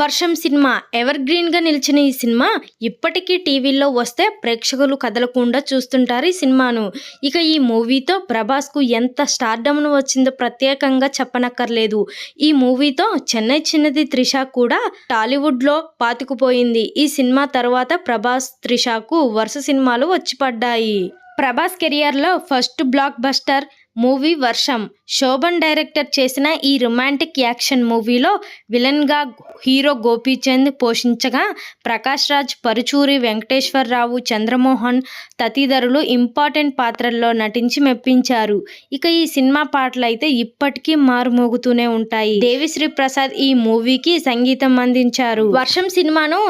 వర్షం cinema ever గ్రీన్గా నిలిచిన ఈ సినిమా ఇప్పటికీ టీవీల్లో వస్తే ప్రేక్షకులు కదలకుండా చూస్తుంటారు ఈ సినిమాను. ఇక ఈ మూవీతో ప్రభాస్కు ఎంత స్టార్డమ్ను వచ్చిందో ప్రత్యేకంగా చెప్పనక్కర్లేదు. ఈ మూవీతో చెన్నై చిన్నది త్రిష కూడా టాలీవుడ్లో పాతుకుపోయింది. ఈ సినిమా తర్వాత ప్రభాస్ త్రిషకు వరుస సినిమాలు వచ్చి పడ్డాయి. ప్రభాస్ కెరియర్లో ఫస్ట్ బ్లాక్ బస్టర్ మూవీ వర్షం. శోభన్ డైరెక్టర్ చేసిన ఈ రొమాంటిక్ యాక్షన్ మూవీలో విలన్గా హీరో గోపీచంద్ పోషించగా ప్రకాష్ రాజ్ పరుచూరి వెంకటేశ్వరరావు చంద్రమోహన్ తదితరులు ఇంపార్టెంట్ పాత్రల్లో నటించి మెప్పించారు. ఇక ఈ సినిమా పాటలు అయితే ఇప్పటికీ మారుమోగుతూనే ఉంటాయి. దేవిశ్రీ ప్రసాద్ ఈ మూవీకి సంగీతం అందించారు. వర్షం సినిమాను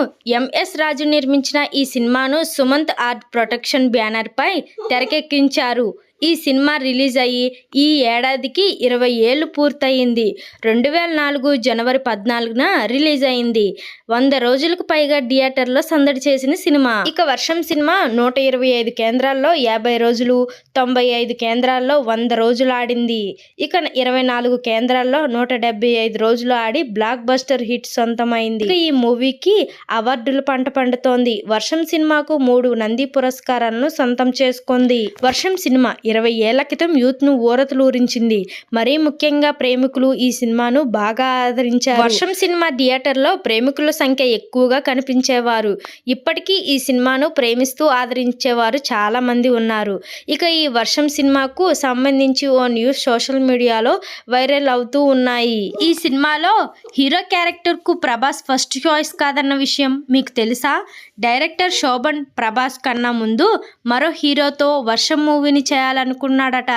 ఎంఎస్ రాజు నిర్మించిన ఈ సినిమాను సుమంత్ ఆర్ట్ ప్రొటెక్షన్ బ్యానర్ పై తెరకెక్కించారు. ఈ సినిమా రిలీజ్ అయ్యి ఈ ఏడాదికి ఇరవై ఏళ్ళు పూర్తయింది. రెండు వేల నాలుగు జనవరి పద్నాలుగున రిలీజ్ అయింది. వంద రోజులకు పైగా థియేటర్లో సందడి చేసిన సినిమా. ఇక వర్షం సినిమా నూట ఇరవై ఐదు కేంద్రాల్లో యాభై రోజులు తొంభై ఐదు కేంద్రాల్లో వంద రోజులు ఆడింది. ఇక ఇరవై నాలుగు కేంద్రాల్లో నూట డెబ్బై ఐదు రోజులు ఆడి బ్లాక్ బస్టర్ హిట్ సొంతమైంది. ఇక ఈ మూవీకి అవార్డులు పంట పండుతోంది. వర్షం సినిమాకు మూడు నంది పురస్కారాలను సొంతం చేసుకుంది. వర్షం సినిమా ఇరవై ఏళ్ళ క్రితం యూత్ను ఊరతలూరించింది మరీ ముఖ్యంగా ప్రేమికులు ఈ సినిమాను బాగా ఆదరించారు. వర్షం సినిమా థియేటర్లో ప్రేమికుల సంఖ్య ఎక్కువగా కనిపించేవారు. ఇప్పటికీ ఈ సినిమాను ప్రేమిస్తూ ఆదరించేవారు చాలా మంది ఉన్నారు. ఇక ఈ వర్షం సినిమాకు సంబంధించి ఓ న్యూస్ సోషల్ మీడియాలో వైరల్ అవుతూ ఉన్నాయి. ఈ సినిమాలో హీరో క్యారెక్టర్కు ప్రభాస్ ఫస్ట్ చాయిస్ కాదన్న విషయం మీకు తెలుసా? డైరెక్టర్ శోభన్ ప్రభాస్ కన్నా ముందు మరో హీరోతో వర్షం మూవీని చేయాలి చేయాలనుకున్నాడట.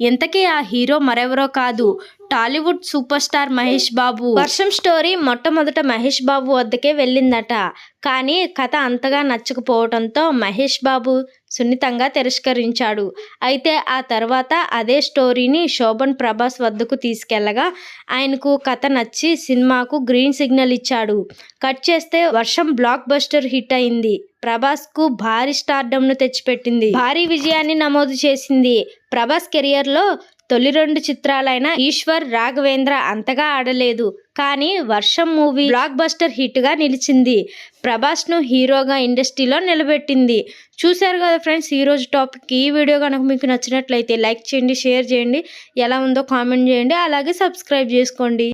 ఇంతకీ ఆ హీరో మరెవరో కాదు. Tollywood super star Mahesh Babu. Varsham story మొట్టమొదట మహేష్ బాబు వద్దకే వెళ్ళిందట. కానీ కథ అంతగా నచ్చకపోవడంతో మహేష్ బాబు సున్నితంగా తిరస్కరించాడు. అయితే ఆ తర్వాత అదే స్టోరీని శోభన్ ప్రభాస్ వద్దకు తీసుకెళ్ళగా ఆయనకు కథ నచ్చి సినిమాకు గ్రీన్ సిగ్నల్ ఇచ్చాడు. కట్ చేస్తే వర్షం బ్లాక్ బస్టర్ హిట్ అయింది. ప్రభాస్కు భారీ స్టార్డమ్ను తెచ్చిపెట్టింది. భారీ విజయాన్ని నమోదు చేసింది. ప్రభాస్ కెరియర్లో తొలి రెండు చిత్రాలైన ఈశ్వర్ రాఘవేంద్ర అంతగా ఆడలేదు. కానీ వర్షం మూవీ బ్లాక్ బస్టర్ హిట్గా నిలిచింది. ప్రభాస్ను హీరోగా ఇండస్ట్రీలో నిలబెట్టింది. చూశారు కదా ఫ్రెండ్స్ ఈరోజు టాపిక్. ఈ వీడియో కనుక మీకు నచ్చినట్లయితే లైక్ చేయండి షేర్ చేయండి. ఎలా ఉందో కామెంట్ చేయండి. అలాగే సబ్స్క్రైబ్ చేసుకోండి.